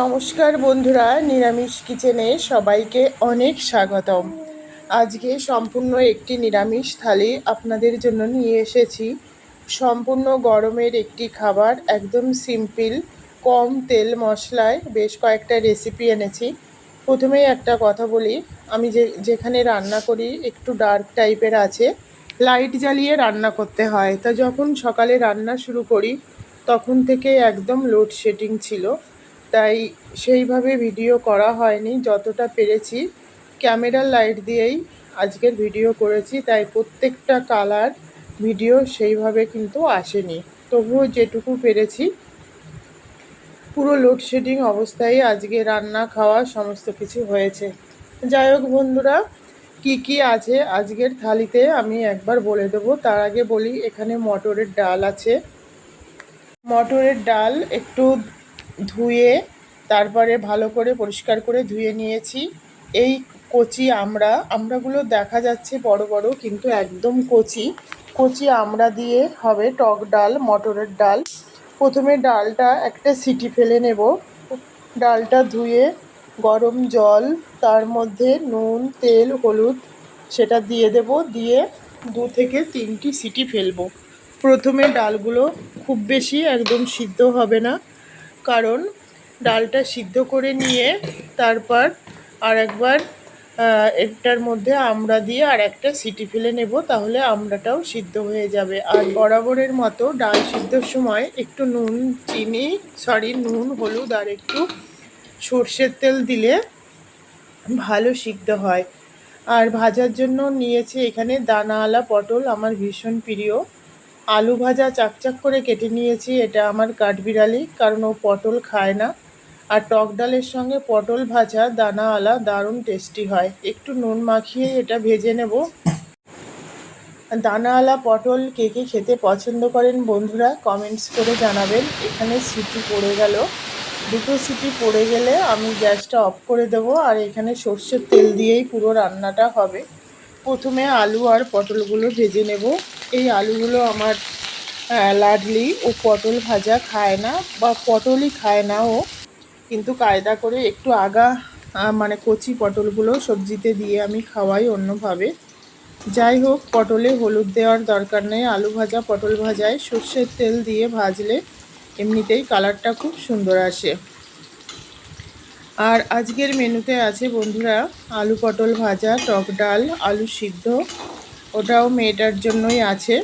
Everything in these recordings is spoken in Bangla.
নমস্কার বন্ধুরা, নিরামিষ কিচেনে সবাইকে অনেক স্বাগতম। আজকে সম্পূর্ণ একটি নিরামিষ থালি আপনাদের জন্য নিয়ে এসেছি। সম্পূর্ণ গরমের একটি খাবার, একদম সিম্পল, কম তেল মশলায় বেশ কয়েকটা রেসিপি এনেছি। প্রথমেই একটা কথা বলি, আমি যে, যেখানে রান্না করি একটু ডার্ক টাইপের আছে লাইট জ্বালিয়ে রান্না করতে হয়। তা যখন সকালে রান্না শুরু করি, তখন থেকে একদম লোডশেডিং ছিল। তাই সেইভাবে ভিডিও করা হয়নি, যতটা পেরেছি। ক্যামেরার লাইট দিয়েই আজকের ভিডিও করেছি, তাই প্রত্যেকটা কালার ভিডিও সেইভাবে কিন্তু আসেনি। তবুও যেটুকু পেরেছি, পুরো লোডশেডিং অবস্থায় আজকে রান্না, খাওয়া সমস্ত কিছু হয়েছে। যাই হোক বন্ধুরা, কি কি আছে আজকের থালিতে আমি একবার বলে দেবো। তার আগে বলি, এখানে মটরের ডাল আছে। মটরের ডাল একটু ধুয়ে তারপরে ভালো করে পরিষ্কার করে ধুয়ে নিয়েছি। এই কচি আমরা, আমরাগুলো দেখা যাচ্ছে বড় বড় কিন্তু একদম কচি। কচি আমরা দিয়ে হবে টক ডাল, মটরের ডাল। প্রথমে ডালটা একটা সিটি ফেলে নেব। ডালটা ধুয়ে গরম জল, তার মধ্যে নুন, তেল, হলুদ সেটা দিয়ে দেব। দিয়ে দু থেকে তিনটি সিটি ফেলব। প্রথমে ডালগুলো খুব বেশি একদম সিদ্ধ হবে না। কারণ ডালটা সিদ্ধ করে নিয়ে তারপর আর একবার এটার মধ্যে আমড়া দিয়ে আর একটা সিটি ফেলে নেব, তাহলে আমড়াটাও সিদ্ধ হয়ে যাবে। আর বরাবরের মতো ডাল সিদ্ধর সময় একটু নুন, চিনি, সরি, নুন, হলুদ আর একটু সর্ষের তেল দিলে ভালো সিদ্ধ হয়। আর ভাজার জন্য নিয়েছি এখানে দানাওয়ালা পটল, আমার ভীষণ প্রিয়। আলু ভাজা চাকচাক করে কেটে নিয়েছি, এটা আমার কাঠবিড়ালি, কারণ ও পটল খায় না। আর টক ডালের সঙ্গে পটল ভাজা দানাওয়ালা দারুণ টেস্টি হয়। একটু নুন মাখিয়ে এটা ভেজে নেব। দানাওয়ালা পটল কে কে খেতে পছন্দ করেন বন্ধুরা কমেন্টস করে জানাবেন। এখানে সিটি পড়ে গেল। দুটো সিটি পড়ে গেলে আমি গ্যাসটা অফ করে দেবো, আর এখানে সর্ষের তেল দিয়েই পুরো রান্নাটা হবে। প্রথমে আলু আর পটলগুলো ভেজে নেব। এই আলুগুলো আমার লাডলি ও পটল ভাজা খায় না বা পটলই খায় না ও। কিন্তু কায়দা করে একটু আগা মানে কচি পটলগুলো সবজিতে দিয়ে আমি খাওয়াই অন্যভাবে। যাই হোক, পটলে হলুদ দেওয়ার দরকার নেই। আলু ভাজা, পটল ভাজায় সর্ষের তেল দিয়ে ভাজলে এমনিতেই কালারটা খুব সুন্দর আসে। আর আজকের মেনুতে আছে বন্ধুরা আলু পটল ভাজা, টক ডাল, আলু সিদ্ধ। ওটাও মেয়েটার জন্যই আছে।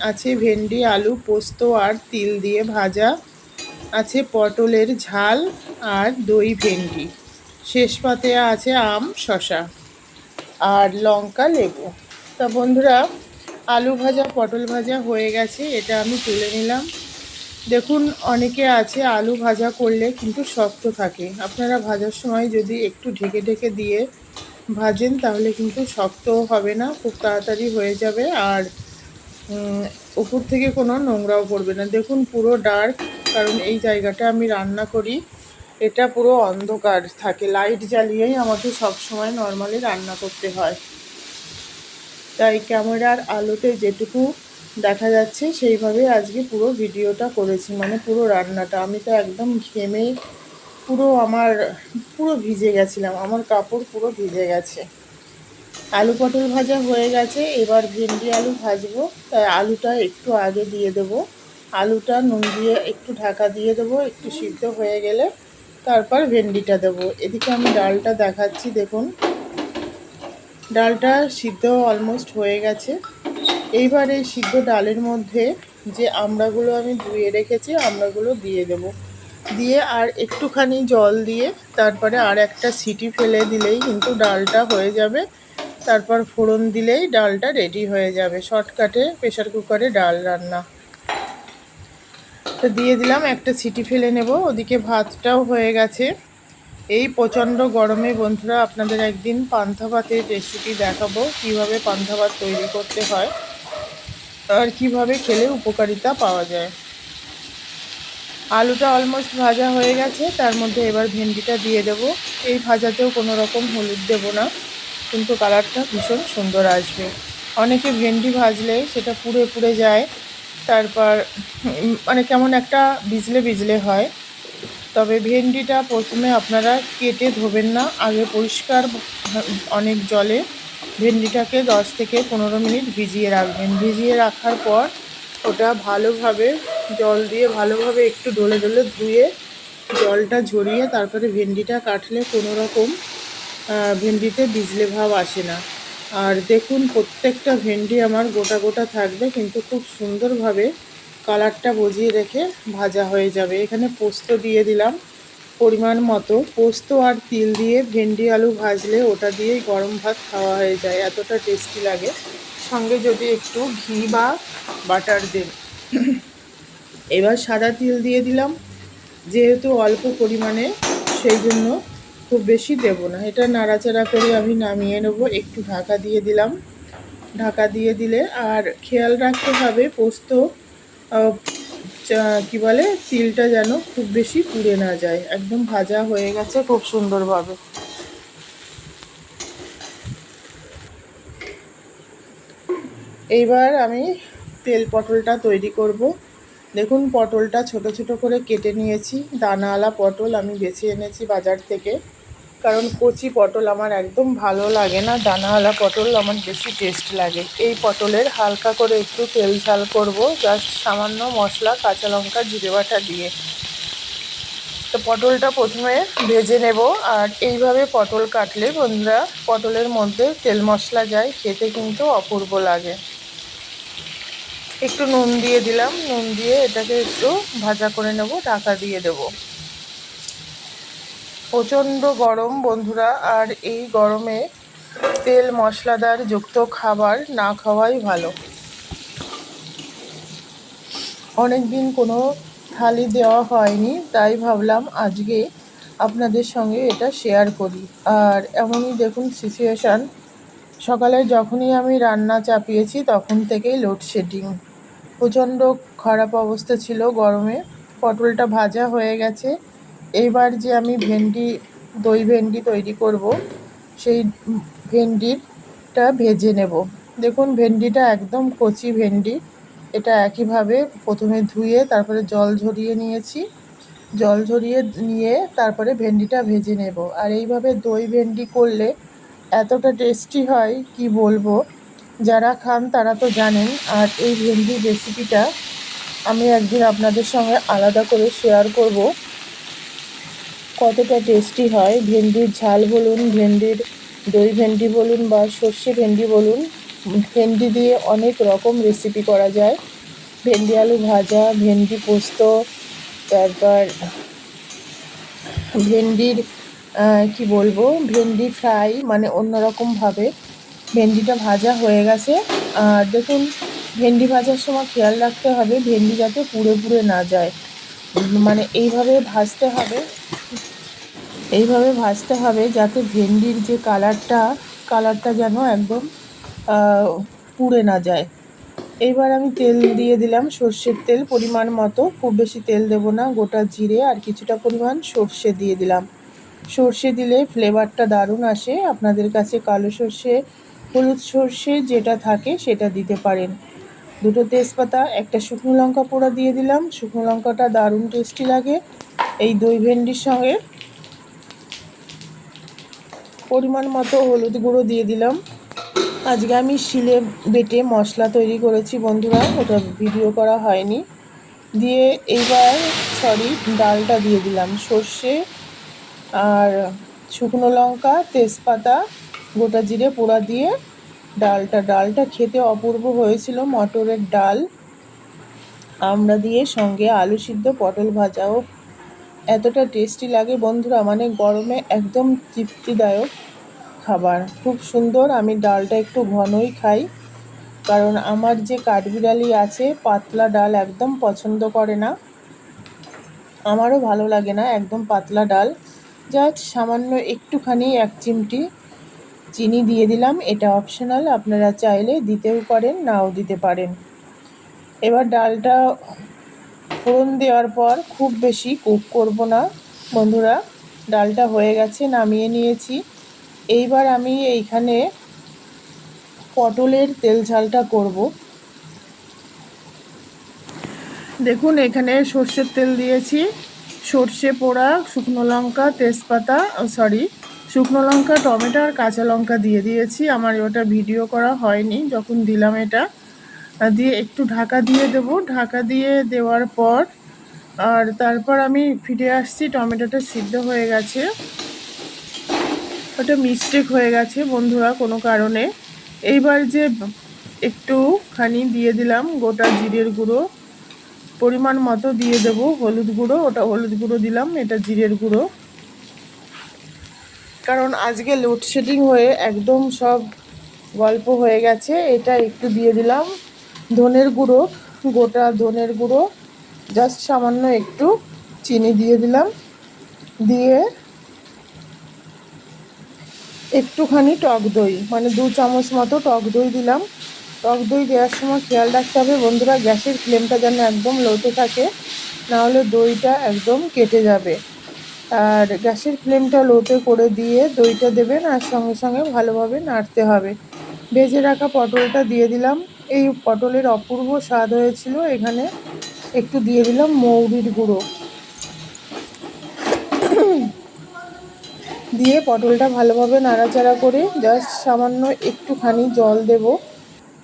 আছে ভেন্ডি, আলু, পোস্ত আর তিল দিয়ে ভাজা। আছে পটলের ঝাল আর দই ভেন্ডি। শেষ পাতে আছে আম শশা আর লঙ্কা, লেবু। তা বন্ধুরা, আলু ভাজা, পটল ভাজা হয়ে গেছে। এটা আমি তুলে নিলাম। দেখুন, অনেকে আছে আলু ভাজা করলে কিন্তু শক্ত থাকে। আপনারা ভাজার সময় যদি একটু ঢেকে ঢেকে দিয়ে ভাজেন, তাহলে কিন্তু শক্তও হবে না, খুব তাড়াতাড়ি হয়ে যাবে। আর উপর থেকে কোনো নোংরাও পড়বে না। দেখুন, পুরো ডার্ক কারণ এই জায়গাটা আমি রান্না করি। এটা পুরো অন্ধকার থাকে লাইট জ্বালিয়েই আমাকে সব সময় নর্মালি রান্না করতে হয়। তাই ক্যামেরার আলোতে যেটুকু দেখা যাচ্ছে সেইভাবে আজকে পুরো ভিডিওটা করেছি মানে পুরো রান্নাটা। আমি তো একদম ঘেমে পুরো আমার, পুরো ভিজে গেছিলাম, আমার কাপড় পুরো ভিজে গেছে। আলু পটল ভাজা হয়ে গেছে, এবার ভেন্ডি আলু ভাজবো, তাই আলুটা একটু আগে দিয়ে দেবো। আলুটা নুন দিয়ে একটু ঢাকা দিয়ে দেবো, একটু সিদ্ধ হয়ে গেলে তারপর ভেন্ডিটা দেবো। এদিকে আমি ডালটা দেখাচ্ছি, দেখুন। ডালটা সিদ্ধ অলমোস্ট হয়ে গেছে। এইবার এই সিদ্ধ ডালের মধ্যে যে আমড়াগুলো আমি ধুয়ে রেখেছি, আমড়াগুলো দিয়ে দেব। দিয়ে আর একটুখানি জল দিয়ে তারপরে আর একটা সিটি ফেলে দিলেই কিন্তু ডালটা হয়ে যাবে। তারপর ফোড়ন দিলেই ডালটা রেডি হয়ে যাবে। শর্টকাটে প্রেশার কুকারে ডাল রান্না। তো দিয়ে দিলাম, একটা সিটি ফেলে নেব। ওদিকে ভাতটাও হয়ে গেছে। এই প্রচণ্ড গরমে বন্ধুরা আপনাদের একদিন পান্থা ভাতের রেসিপি দেখাবো, কীভাবে পান্থা ভাত তৈরি করতে হয় আর কীভাবে খেলে উপকারিতা পাওয়া যায়। আলুটা অলমোস্ট ভাজা হয়ে গেছে, তার মধ্যে এবার ভেন্ডিটা দিয়ে দেব। এই ভাজাতেও কোনো রকম হলুদ দেব না, কিন্তু কালারটা ভীষণ সুন্দর আসবে। অনেকে ভেন্ডি ভাজলে সেটা পুড়ে পুড়ে যায়, তারপর মানে কেমন একটা বিজলে বিজলে হয়। তবে ভেন্ডিটা প্রথমে আপনারা কেটে ধোবেন না, আগে পরিষ্কার অনেক জলে ভেন্ডিটাকে দশ থেকে পনেরো মিনিট ভিজিয়ে রাখবেন। ভিজিয়ে রাখার পর ওটা ভালোভাবে জল দিয়ে ভালোভাবে একটু ডলে ডলে ধুয়ে জলটা ঝরিয়ে তারপরে ভেন্ডিটা কাটলে কোনো রকম ভেন্ডিতে বিজলে ভাব আসে না। আর দেখুন প্রত্যেকটা ভেন্ডি আমার গোটা গোটা থাকবে, কিন্তু খুব সুন্দরভাবে কালারটা বজিয়ে রেখে ভাজা হয়ে যাবে। এখানে পোস্ত দিয়ে দিলাম পরিমাণ মতো। পোস্ত আর তিল দিয়ে ভেন্ডি আলু ভাজলে ওটা দিয়েই গরম ভাত খাওয়া হয়ে যায়, এতটা টেস্টি লাগে। সঙ্গে যদি একটু ঘি বা বাটার দেন। এবার সাদা তিল দিয়ে দিলাম। যেহেতু অল্প পরিমাণে, সেই জন্য খুব বেশি দেব না। এটা নাড়াচাড়া করে আমি নামিয়ে নেব। একটু ঢাকা দিয়ে দিলাম। ঢাকা দিয়ে দিলে আর খেয়াল রাখতে হবে, পোস্ত কি বলে, তিলটা যেন খুব বেশি পুড়ে না যায়। একদম ভাজা হয়ে গেছে খুব সুন্দরভাবে। এইবার আমি তেল পটলটা তৈরি করব। দেখুন, পটলটা ছোট ছোট করে কেটে নিয়েছি। দানাওয়ালা পটল আমি বেছে এনেছি বাজার থেকে। কারণ কচি পটল আমার একদম ভালো লাগে না, দানাওয়ালা পটল আমার বেশি টেস্ট লাগে। এই পটলের হালকা করে একটু তেল ঝাল করব জাস্ট সামান্য মশলা, কাঁচা লঙ্কা, জিরে বাটা দিয়ে। তো পটলটা প্রথমে ভেজে নেব, আর এইভাবে পটল কাটলে বন্ধুরা পটলের মধ্যে তেল মশলা যায়, খেতে কিন্তু অপূর্ব লাগে। একটু নুন দিয়ে দিলাম, নুন দিয়ে এটাকে একটু ভাজা করে নেব, ঢাকা দিয়ে দেব। প্রচণ্ড গরম, বন্ধুরা, আর এই গরমে তেল মশলাদার যুক্ত খাবার না খাওয়াই ভালো। অনেক দিন কোনো থালি দেওয়া হয়নি, তাই ভাবলাম আজকে আপনাদের সঙ্গে এটা শেয়ার করি। আর এমনই দেখুন সিচুয়েশান সকালে যখনই আমি রান্না চাপিয়েছি তখন থেকেই লোডশেডিং প্রচণ্ড খারাপ অবস্থা ছিল গরমে, পটলটা ভাজা হয়ে গেছে এইবার যে আমি ভেন্ডি, দই ভেন্ডি তৈরি করব, সেই ভেন্ডিটা ভেজে নেব। দেখুন, ভেন্ডিটা একদম কচি ভেন্ডি। এটা একইভাবে প্রথমে ধুয়ে তারপরে জল ঝরিয়ে নিয়েছি। জল ঝরিয়ে নিয়ে তারপরে ভেন্ডিটা ভেজে নেব। আর এইভাবে দই ভেন্ডি করলে এতটা টেস্টি হয়, কি বলব? যারা খান তারা তো জানেন। আর এই ভেন্ডি রেসিপিটা আমি একদিন আপনাদের সঙ্গে আলাদা করে শেয়ার করব। কতটা টেস্টি হয়? ভেন্ডির ঝাল বলুন, ভেন্ডির দই ভেন্ডি বলুন বা সর্ষে ভেন্ডি বলুন, ভেন্ডি দিয়ে অনেক রকম রেসিপি করা যায়। ভেন্ডি আলু ভাজা, ভেন্ডি পোস্ত, তারপর ভেন্ডির কি বলব, ভেন্ডি ফ্রাই মানে অন্যরকমভাবে ভেন্ডিটা ভাজা হয়ে গেছে। আর দেখুন, ভেন্ডি ভাজার সময় খেয়াল রাখতে হবে, ভেন্ডি যাতে পুড়ে পুড়ে না যায়। মানে এইভাবে ভাজতে হবে। এইভাবে ভাজতে হবে যাতে ভেন্ডির যে কালারটা কালারটা যেন একদম পুড়ে না যায়। এইবার আমি তেল দিয়ে দিলাম সর্ষের তেল। পরিমাণ মতো, খুব বেশি তেল দেবো না, গোটা জিরে আর কিছুটা পরিমাণ সর্ষে দিয়ে দিলাম। সর্ষে দিলে ফ্লেভারটা দারুণ আসে। আপনাদের কাছে কালো সর্ষে, হলুদ সর্ষে যেটা থাকে সেটা দিতে পারেন। দুটো তেজপাতা, একটা শুকনো লঙ্কা পোড়া দিয়ে দিলাম। শুকনো লঙ্কাটা দারুণ টেস্টি লাগে। এই দই ভেন্ডির সঙ্গে পরিমাণ মতো হলুদ গুঁড়ো দিয়ে দিলাম। আজকে আমি শিলে বেটে মশলা তৈরি করেছি বন্ধুরা, ওটা ভিডিও করা হয়নি। দিয়ে এইবার সরি ডালটা দিয়ে দিলাম। সর্ষে আর শুকনো লঙ্কা, তেজপাতা, গোটা জিরে পোড়া দিয়ে ডালটা। ডালটা খেতে অপূর্ব হয়েছিল, মটরের ডাল। আমরা দিয়ে সঙ্গে আলু সিদ্ধ, পটল ভাজাও এতটা টেস্টি লাগে বন্ধুরা মানে গরমে একদম তৃপ্তিদায়ক খাবার। খুব সুন্দর, আমি ডালটা একটু ঘনই খাই। কারণ আমার যে কাঠবিড়ালি আছে, পাতলা ডাল একদম পছন্দ করে না। আমারও ভালো লাগে না একদম পাতলা ডাল। জাস্ট সামান্য একটুখানি এক চিমটি চিনি দিয়ে দিলাম, এটা অপশনাল আপনারা চাইলে দিতেও পারেন, নাও দিতে পারেন। এবার ডালটা ফোড়ন দেওয়ার পর খুব বেশি কুক করব না, বন্ধুরা। ডালটা হয়ে গেছে, নামিয়ে নিয়েছি। এইবার আমি এইখানে পটলের তেল ঝালটা করব। দেখুন, এখানে সর্ষের তেল দিয়েছি। সর্ষে পোড়া, শুকনো লঙ্কা, তেজপাতা সরি, শুকনো লঙ্কা, টমেটো আর কাঁচা লঙ্কা দিয়ে দিয়েছি। আমার ওটা ভিডিও করা হয়নি, যখন দিলাম এটা। দিয়ে একটু ঢাকা দিয়ে দেব। ঢাকা দিয়ে দেওয়ার পর, আর তারপর আমি ফিরে আসছি, টমেটোটা সিদ্ধ হয়ে গেছে। ওটা মিস্টেক হয়ে গেছে বন্ধুরা কোনো কারণে। এইবার যে একটুখানি দিয়ে দিলাম, গোটা জিরের গুঁড়ো। পরিমাণ মতো দিয়ে দেব হলুদ গুঁড়ো, ওটা হলুদ গুঁড়ো দিলাম, এটা জিরের গুঁড়ো। কারণ আজকে লোডশেডিং হয়ে একদম সব গল্প হয়ে গেছে, এটা একটু দিয়ে দিলাম। ধনের গুঁড়ো, গোটা ধনের গুঁড়ো জাস্ট সামান্য একটু চিনি দিয়ে দিলাম। দিয়ে একটুখানি টক দই মানে দু চামচ মতো টক দই দিলাম। টক দই দেওয়ার সময় খেয়াল রাখতে হবে বন্ধুরা, গ্যাসের ফ্লেমটা যেন একদম লোতে থাকে নাহলে দইটা একদম কেটে যাবে। আর গ্যাসের ফ্লেমটা লোতে করে দিয়ে দইটা দেবেন আর সঙ্গে সঙ্গে ভালোভাবে নাড়তে হবে। ভেজে রাখা পটলটা দিয়ে দিলাম। এই পটলের অপূর্ব স্বাদ হয়েছিল। এখানে একটু দিয়ে দিলাম মৌরির গুঁড়ো। দিয়ে পটলটা ভালোভাবে নাড়াচাড়া করে জাস্ট সামান্য একটুখানি জল দেব,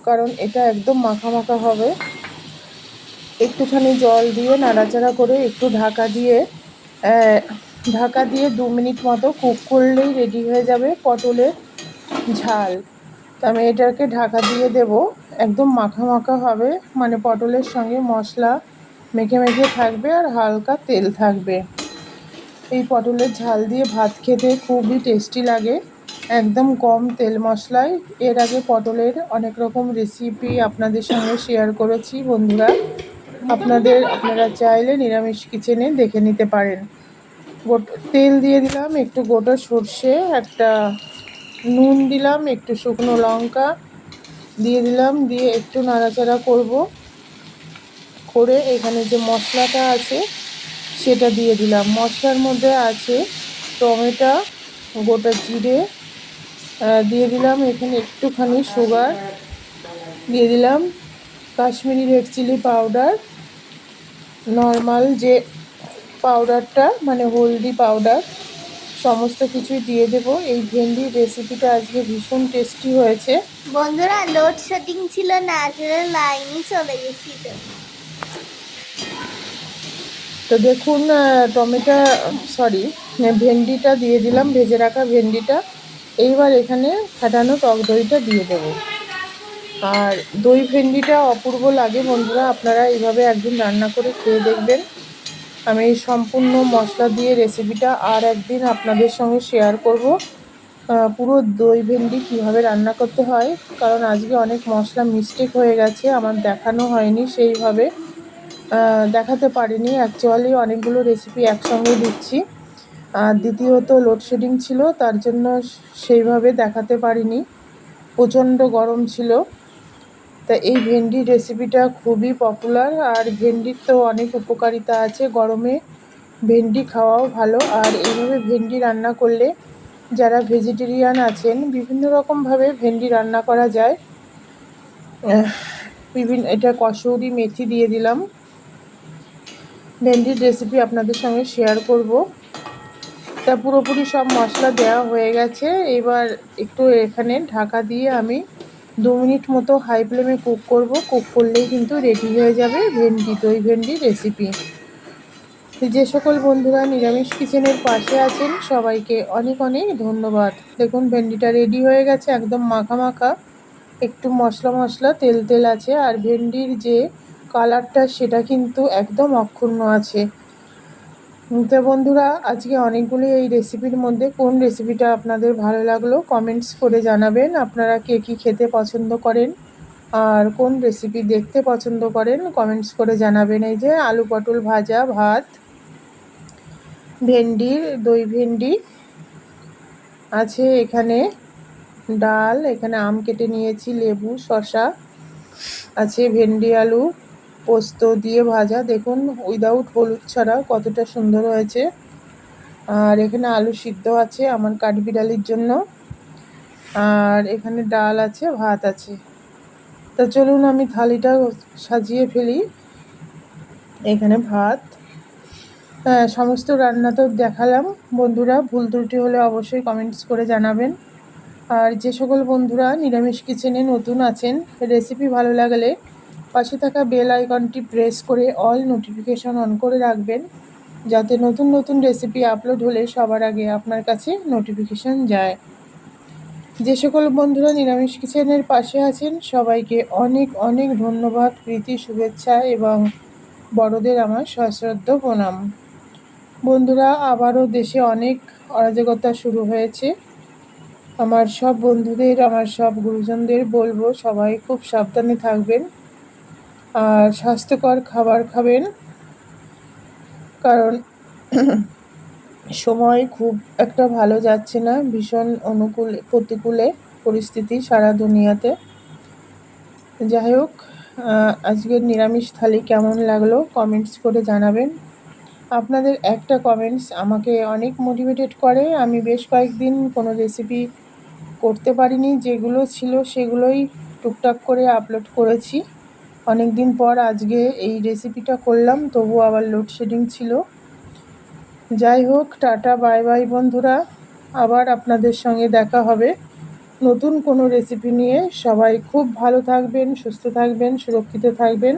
কারণ এটা একদম মাখা মাখা হবে। একটুখানি জল দিয়ে নাড়াচাড়া করে একটু ঢাকা দিয়ে ঢাকা দিয়ে দু মিনিট মতো কুক করলেই রেডি হয়ে যাবে পটলের ঝাল। তো আমি এটাকে ঢাকা দিয়ে দেব। একদম মাখা মাখা হবে। মানে পটলের সঙ্গে মশলা মেখে মেখে থাকবে আর হালকা তেল থাকবে। এই পটলের ঝাল দিয়ে ভাত খেতে খুবই টেস্টি লাগে। একদম কম তেল মশলায়। এর আগে পটলের অনেক রকম রেসিপি আপনাদের সঙ্গে শেয়ার করেছি বন্ধুরা। আপনাদের, আপনারা চাইলে নিরামিষ কিচেনে দেখে নিতে পারেন। তেল দিয়ে দিলাম একটু গোটা সর্ষে, একটা নুন দিলাম, একটু শুকনো লঙ্কা দিয়ে দিলাম, দিয়ে একটু নাড়াচাড়া করব। করে এখানে যে মশলাটা আছে, সেটা দিয়ে দিলাম। মশলার মধ্যে আছে টমেটো, গোটা জিরে দিয়ে দিলাম। এখানে একটুখানি সুগার দিয়ে দিলাম। Kashmiri red chilli powder, normal যে পাউডারটা মানে হলদি পাউডার সমস্ত কিছুই দিয়ে দেব। এই ভেন্ডির রেসিপিটা আজকে ভীষণ টেস্টি হয়েছে। বন্ধুরা লোডশেডিং ছিল না আসলে লাইনই চলে গেছিল। তো দেখুন টমেটো সরি ভেন্ডিটা দিয়ে দিলাম ভেজে রাখা ভেন্ডিটা। এইবার এখানে ফাটানো টক দইটা দিয়ে দেব। আর দই ভেন্ডিটা অপূর্ব লাগে বন্ধুরা আপনারা এইভাবে একদিন রান্না করে খেয়ে দেখবেন। আমি সম্পূর্ণ মশলা দিয়ে রেসিপিটা আর একদিন আপনাদের সঙ্গে শেয়ার করব। পুরো দই ভেন্ডি কীভাবে রান্না করতে হয়, কারণ আজকে অনেক মশলা মিস্টেক হয়ে গেছে, আমার দেখানো হয়নি সেইভাবে। দেখাতে পারিনি অ্যাকচুয়ালি অনেকগুলো রেসিপি একসঙ্গে দিচ্ছি। আর দ্বিতীয়ত লোডশেডিং ছিল, তার জন্য সেইভাবে দেখাতে পারিনি। প্রচণ্ড গরম ছিল। তা এই ভেন্ডির রেসিপিটা খুবই পপুলার আর ভেন্ডির তো অনেক উপকারিতা আছে। গরমে ভেন্ডি খাওয়াও ভালো। আর এইভাবে ভেন্ডি রান্না করলে যারা ভেজিটেরিয়ান আছেন, বিভিন্ন রকমভাবে ভেন্ডি রান্না করা যায়। বিভিন্ন, এটা কসৌরি মেথি দিয়ে দিলাম। ভেন্ডির রেসিপি আপনাদের সঙ্গে শেয়ার করব। তা পুরোপুরি সব মশলা দেওয়া হয়ে গেছে। এবার একটু এখানে ঢাকা দিয়ে আমি দু মিনিট মতো হাই ফ্লেমে কুক করব। কুক করলেই কিন্তু রেডি হয়ে যাবে ভেন্ডি, দই ভেন্ডি রেসিপি যে সকল বন্ধুরা নিরামিষ কিচেনের পাশে আছেন, সবাইকে অনেক অনেক ধন্যবাদ। দেখুন, ভেন্ডিটা রেডি হয়ে গেছে, একদম মাখা মাখা। একটু মশলা মশলা, তেল তেল আছে, আর ভেন্ডির যে কালারটা সেটা কিন্তু একদম অক্ষুণ্ণ আছে। তো বন্ধুরা, আজকে অনেকগুলি এই রেসিপির মধ্যে কোন রেসিপিটা আপনাদের ভালো লাগল কমেন্টস করে জানাবেন। আপনারা কে কী খেতে পছন্দ করেন আর কোন রেসিপি দেখতে পছন্দ করেন কমেন্টস করে জানাবেন। এই যে আলু পটল ভাজা, ভাত ভেন্ডির দই ভেন্ডি আছে এখানে, ডাল, এখানে আম কেটে নিয়েছি, লেবু, শসা, আছে ভেন্ডি, আলু পোস্ত দিয়ে ভাজা। দেখুন উইদাউট হলুদ ছাড়া কতটা সুন্দর হয়েছে। আর এখানে আলু সিদ্ধ আছে আমার কাঠবিড়ালির জন্য। আর এখানে ডাল আছে ভাত আছে। তা চলুন আমি থালিটা সাজিয়ে ফেলি। এখানে ভাত। হ্যাঁ, সমস্ত রান্না তো দেখালাম। বন্ধুরা ভুল ত্রুটি হলে অবশ্যই কমেন্টস করে জানাবেন। আর যে সকল বন্ধুরা নিরামিষ কিচেনে নতুন আছেন রেসিপি ভালো লাগলে পাশে থাকা বেল আইকনটি প্রেস করে অল নোটিফিকেশন অন করে রাখবেন, যাতে নতুন নতুন রেসিপি আপলোড হলে সবার আগে আপনার কাছে নোটিফিকেশন যায়। যে সকল বন্ধুরা নিরামিষ কিচেনের পাশে আছেন, সবাইকে অনেক অনেক ধন্যবাদ, প্রীতি, শুভেচ্ছা এবং বড়দের আমার সশ্রদ্ধ প্রণাম। বন্ধুরা, আবারও দেশে অনেক অরাজকতা শুরু হয়েছে। আমার সব বন্ধুদের, আমার সব গুরুজনদের বলব, সবাই খুব সাবধানে থাকবেন। আর স্বাস্থ্যকর খাবার খাবেন। কারণ সময় খুব একটা ভালো যাচ্ছে না, ভীষণ অনুকূল, প্রতিকূলে পরিস্থিতি সারা দুনিয়াতে। যাই হোক আজকের নিরামিষ থালি কেমন লাগল কমেন্টস করে জানাবেন। আপনাদের একটা কমেন্টস আমাকে অনেক মোটিভেটেড করে। আমি বেশ কয়েকদিন কোনো রেসিপি করতে পারিনি, যেগুলো ছিল সেগুলোই টুকটাক করে আপলোড করেছি। অনেক দিন পর আজকে এই রেসিপিটা করলাম, তবু আবার লোডশেডিং ছিল। যাই হোক, টাটা বাই বাই বন্ধুরা। আবার আপনাদের সঙ্গে দেখা হবে নতুন কোনো রেসিপি নিয়ে। সবাই খুব ভালো থাকবেন, সুস্থ থাকবেন, সুরক্ষিত থাকবেন,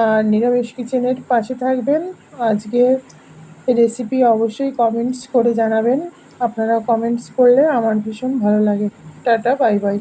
আর নিরামিষ কিচেনের পাশে থাকবেন। আজকে রেসিপি অবশ্যই কমেন্টস করে জানাবেন। আপনারা কমেন্টস করলে আমার ভীষণ ভালো লাগে। Tata bye bye